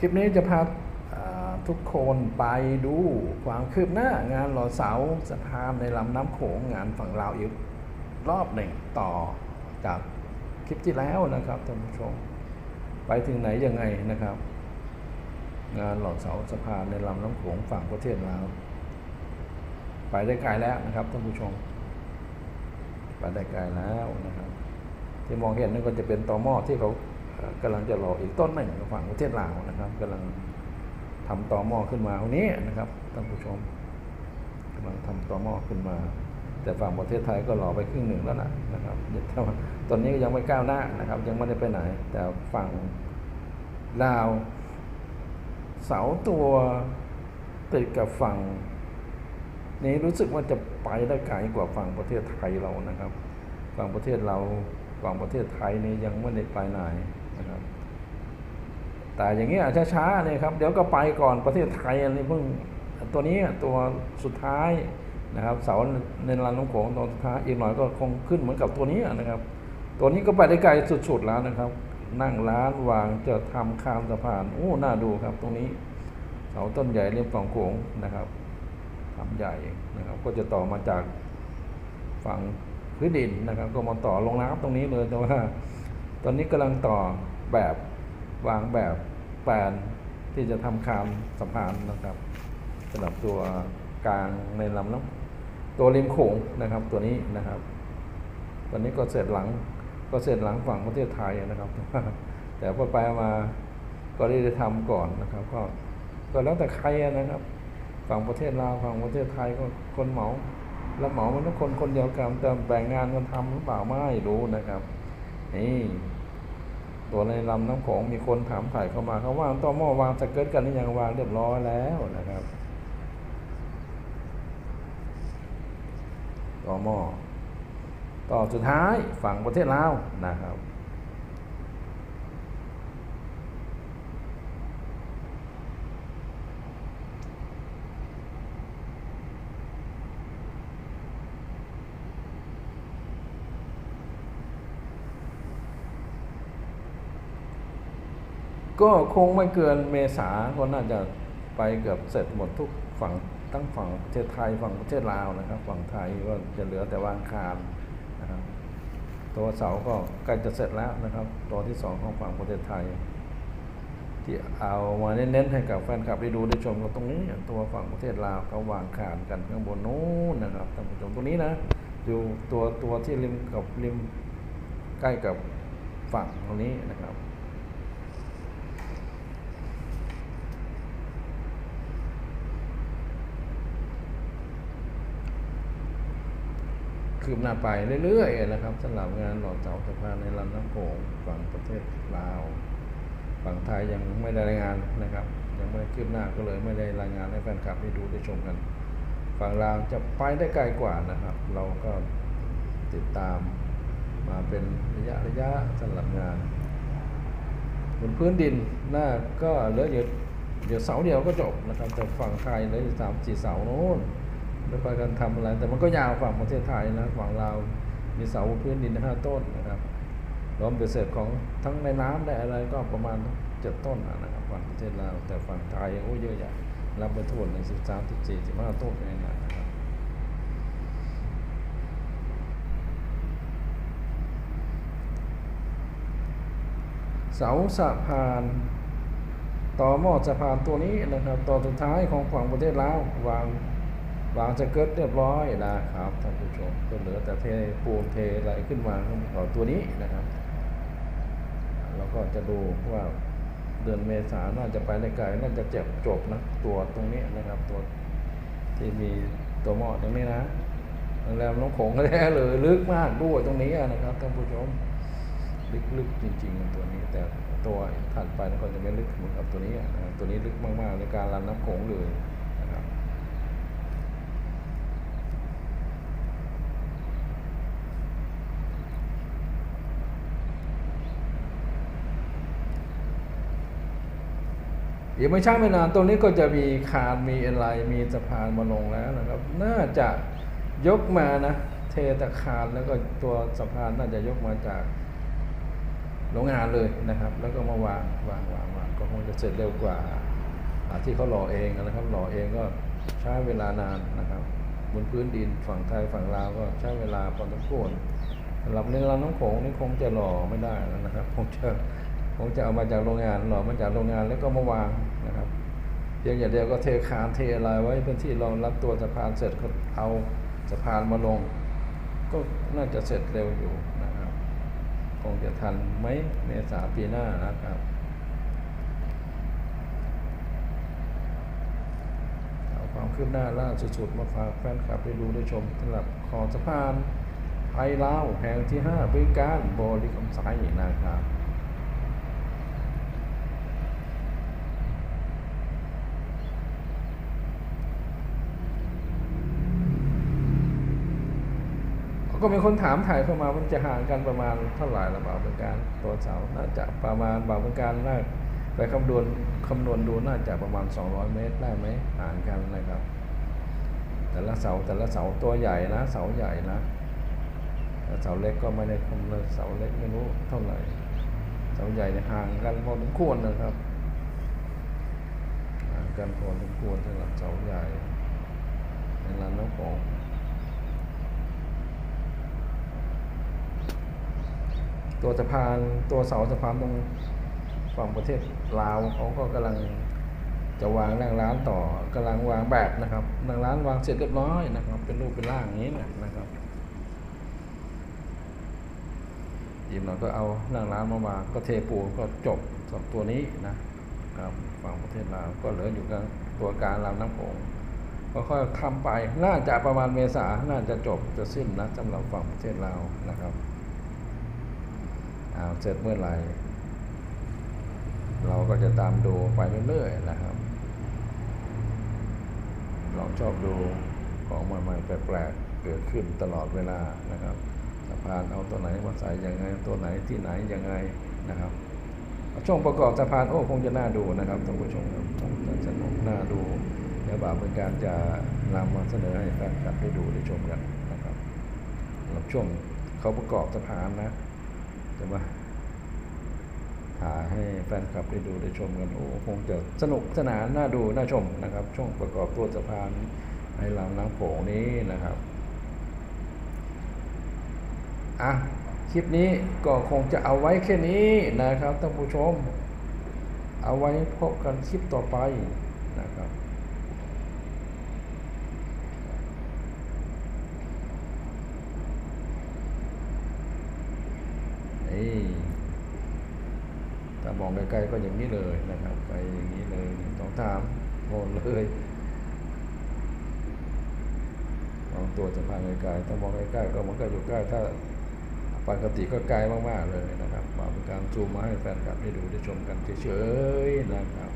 คลิปนี้จะพาทุกคนไปดูความคืบหน้างานหล่อเสาสะพานในลำน้ำโขงงานฝั่งลาวอีกรอบหนึ่งต่อจากคลิปที่แล้วนะครับท่านผู้ชม ไปถึงไหนยังไงนะครับ งานหล่อเสาสะพานในลำน้ำโขงฝั่งประเทศลาวไปได้ไกลแล้วนะครับท่านผู้ชม ไปได้ไกลแล้วนะครับ ที่มองเห็นนั่นก็จะเป็นต่อหม้อที่เขา กำลังจะหล่ออีกต้นหนึ่งฝั่งประเทศลาวนะครับกำลังทำตอหม้อขึ้นมาตรงนี้นะครับท่านผู้ชมกำลังทำตอหม้อขึ้นมา แต่ฝั่งประเทศไทยก็หล่อไปครึ่งหนึ่งแล้วนะนะครับแต่ว่าตอนนี้ก็ยังไม่ก้าวหน้านะครับ ยังไม่ได้ไปไหน แต่ฝั่งลาว เสาตัวติดกับฝั่งนี้รู้สึกว่าจะไปได้ไกลกว่าฝั่งประเทศไทยเรานะครับ ฝั่งประเทศเราฝั่งประเทศไทยนี่ยังไม่ได้ไปไหน นะครับแต่อย่างเงี้ยช้าๆเนี่ยครับ เดี๋ยวก็ไปก่อนประเทศไทยอันนี้เพิ่งตัวนี้ตัวสุดท้ายนะครับ เสาในลำน้ำโขงตัวสุดท้ายอีกหน่อยก็คงขึ้นเหมือนกับตัวนี้นะครับ ตัวนี้ก็ไปได้ไกลสุดๆแล้วนะครับ นั่งร้านวางจะทำคามสะพานโอ้น่าดูครับ ตรงนี้ เสาต้นใหญ่เรียบฝั่งโขงนะครับทำใหญ่นะครับ ก็จะต่อมาจากฝั่งพื้นดินนะครับ ก็มาต่อลงน้ำตรงนี้เลยแต่ว่า ตอนนี้กำลังต่อ แบบวางแบบแปลนที่จะทำคานสะพานนะครับสำหรับตัวกลางในลำน้ำตัวริมโขงนะครับตัวนี้นะครับตอนนี้ก็เสร็จหลังก็เสร็จหลังฝั่งประเทศไทยนะครับ แต่พอไปมาก็ได้ทำก่อนนะครับ ก็ก็แล้วแต่ใครนะครับฝั่งประเทศลาวฝั่งประเทศไทยก็คนเหมาแล้วเหมามันทุกคนคนเดียวกันแต่แบ่งงานกันทำหรือเปล่าไม่รู้นะครับนี่ ตัวในลำน้ำโขงมีคนถามถ่ายเข้ามาเขาว่างต่อหม้อวางสเกิร์ตกันหรือยังวางเรียบร้อยแล้วนะครับต่อหม้อต่อสุดท้ายฝั่งประเทศลาวนะครับ ก็คงไม่เกินเมษาก็น่าจะไปเกือบเสร็จหมดทุกฝั่งทั้งฝั่งประเทศไทยฝั่งประเทศลาวนะครับ ฝั่งไทยก็จะเหลือแต่วางคารนะครับตัวเสาก็ใกล้จะเสร็จแล้วนะครับ ตัวที่สองของฝั่งประเทศไทย ที่เอามาเน้นๆให้กับแฟนคลับได้ดูได้ชมกันตรงนี้ ตัวฝั่งประเทศลาวเขาวางคานกันข้างบนนู้นนะครับท่านผู้ชมตรงนี้นะอยู่ตัวตัวที่ริมกับริมใกล้กับฝั่งตรงนี้นะครับ คืบหน้าไปเรื่อยๆนะครับสำหรับงานหล่อเสาสะพานในลำน้ำโขงฝั่งประเทศลาวฝั่งไทยยังไม่ได้รายงานนะครับ ยังไม่ได้คืบหน้าก็เลยไม่ได้รายงานให้แฟนคลับได้ดูได้ชมกัน ฝั่งลาวจะไปได้ไกลกว่านะครับ เราก็ติดตามมาเป็นระยะระยะสำหรับงานบนพื้นดินหน้าก็เหลืออยู่เดี๋ยวเสาเดียวก็จบนะครับแต่ฝั่งไทยเหลืออยู่สามสี่เสาโน้น ไม่ไปกันทำอะไร แต่มันก็ยาวฝั่งประเทศไทยนะฝั่งลาวมีเสาพื้นดินห้าต้นนะครับรวมเป็นเศษของทั้งในน้ำได้อะไรก็ประมาณเจ็ดต้นนะครับฝั่งประเทศลาวแต่ฝั่งไทยโอ้เยอะแยะรับไปทั่วเลยสิบสามสิบสี่สิบห้าต้นเองนะครับเสาสะพานต่อหม้อสะพานตัวนี้นะครับต่อสุดท้ายของฝั่งประเทศลาววาง วางจะเกิดเรียบร้อยนะครับท่านผู้ชมก็เหลือแต่เทปูนเทอะไรขึ้นมาต่อตัวนี้นะครับเราก็จะดูว่าเดือนเมษาน่าจะไปได้ไกลน่าจะเจ็บจบนะตัวตรงนี้นะครับ ตัวที่มีตัวหมอตรงนี้นะโรงแรมน้องโขงก็แท้เลยลึกมากด้วยตรงนี้นะครับท่านผู้ชมลึกๆจริง ๆ ตัวนี้ แต่ตัวถัดไปมันก็จะไม่ลึกเหมือนกับตัวนี้นะตัวนี้ลึกมากๆในการรันน้ำโขงเลยนะครับ อีกไม่ช้าไม่นานตรงนี้ก็จะมีคานมีอะไรมีสะพานมาลงแล้วนะครับ น่าจะยกมานะ เทตะคานแล้วก็ตัวสะพานน่าจะยกมาจากโรงงานเลยนะครับ แล้วก็มาวางวางวางวางก็คงจะเสร็จเร็วกว่าที่เขาหล่อเองนะครับ หล่อเองก็ใช้เวลานานนะครับบนพื้นดินฝั่งไทยฝั่งลาวก็ใช้เวลาพอสมควรสำหรับในลำน้ำโขงนี่คงจะหล่อไม่ได้แล้วนะครับคงจะ คงจะเอามาจากโรงงานหล่อมาจากโรงงานแล้วก็มาวางนะครับเพียงอย่างเดียวก็เทคานเทอะไรไว้เป็นที่รองรับตัวสะพานเสร็จก็เอาสะพานมาลง ก็น่าจะเสร็จเร็วอยู่นะครับคงจะทันไหมเมษาปีหน้านะครับเอาความคืบหน้าล่าสุดๆมาฝากแฟนคลับได้ดูได้ชมสำหรับขอสะพานไทยลาวแห่งที่5บริการบริคำไซนะครับ ก็มีคนถามถ่ายเข้ามามันจะห่างกันประมาณเท่าไหร่ละบ่าวเป็นการตัวเสาน่าจะประมาณบ่าวเป็นการน่าไปคำนวณคำนวณดูน่าจะประมาณ 200 เมตรได้ไหมห่างกันนะครับ แต่ละเสาแต่ละเสาตัวใหญ่นะเสาใหญ่นะเสาเล็กก็ไม่ได้คำนวณเสาเล็กไม่รู้เท่าไหร่เสาใหญ่เนี่ยห่างกันพอสมควรนะครับห่างกันพอสมควรสำหรับเสาใหญ่ในลำน้ำโขง ตัวสะพานตัวเสาสะพานตรงฝั่งประเทศลาวเขาก็กำลังจะวางนั่งร้านต่อกำลังวางแบบนะครับนั่งร้านวางเสร็จเรียบร้อยนะครับ เป็นรูปเป็นร่างอย่างนี้นะครับยิมเราก็เอานั่งร้านมาวางก็เทปูก็จบสำหรับตัวนี้นะครับฝั่งประเทศลาวก็เหลืออยู่กับตัวกางลำน้ำโขงก็ค่อยทำไปน่าจะประมาณเมษาน่าจะจบจะสิ้นนะสำหรับฝั่งประเทศลาวนะครับ เอาเสร็จเมื่อไหร่ เราก็จะตามดูไปเรื่อยๆนะครับลองชอบดูของใหม่ๆแปลกๆเกิดขึ้นตลอดเวลานะครับสะพานเอาตัวไหนมาใส่ยังไงตัวไหนที่ไหนยังไงนะครับช่วงประกอบสะพานโอ้คงจะน่าดูนะครับท่านผู้ชมครับจะสนุกน่าดูเดี๋ยวบ่าวเป็นการจะนำมาเสนอให้แฟนคลับได้ดูได้ชมกันนะครับสำหรับช่วงเขาประกอบสะพานนะ จะมาถ่ายให้แฟนคลับได้ดูได้ชมกันโอ้คงจะสนุกสนานน่าดูน่าชมนะครับ ช่วงประกอบตัวสะพานในลำน้ำโขงนี้นะครับอะคลิปนี้ก็คงจะเอาไว้แค่นี้นะครับท่านผู้ชม เอาไว้พบกันคลิปต่อไปนะครับ นี่ถ้าม องไกลๆก็อย่างนี้เลยนะครับ ไปอย่างนี้เลยหนึ่งสองสามโอนเลยมองตัวสะพานไกลๆถ้ามองใกล้ๆก็มันก็อยู่ใกล้ถ้าปกติก็ไกลมากๆเลยนะครับมาเป็นการซูมมาให้แฟนคลับได้ดูได้ชมกันเฉยๆนะครับ